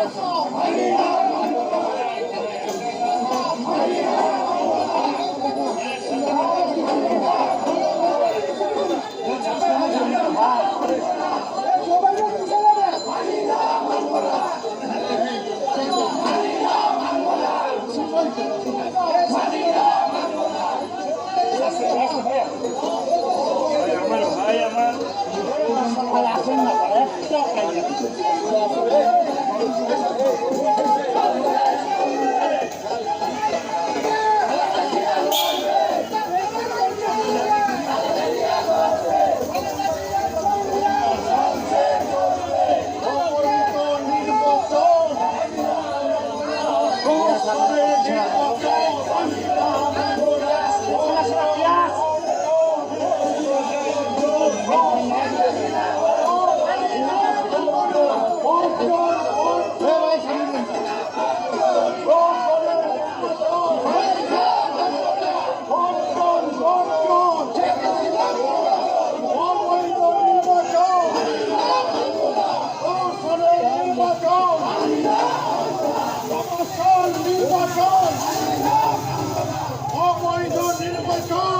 快走 ভাই আমার আসেন না একটা অবৈধ নির্বাচন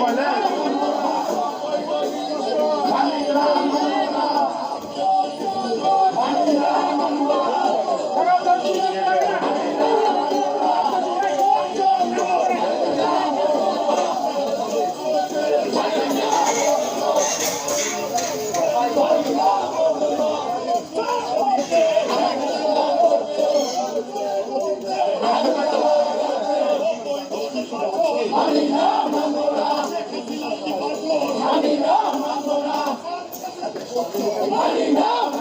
Valeu! Money now, Money now.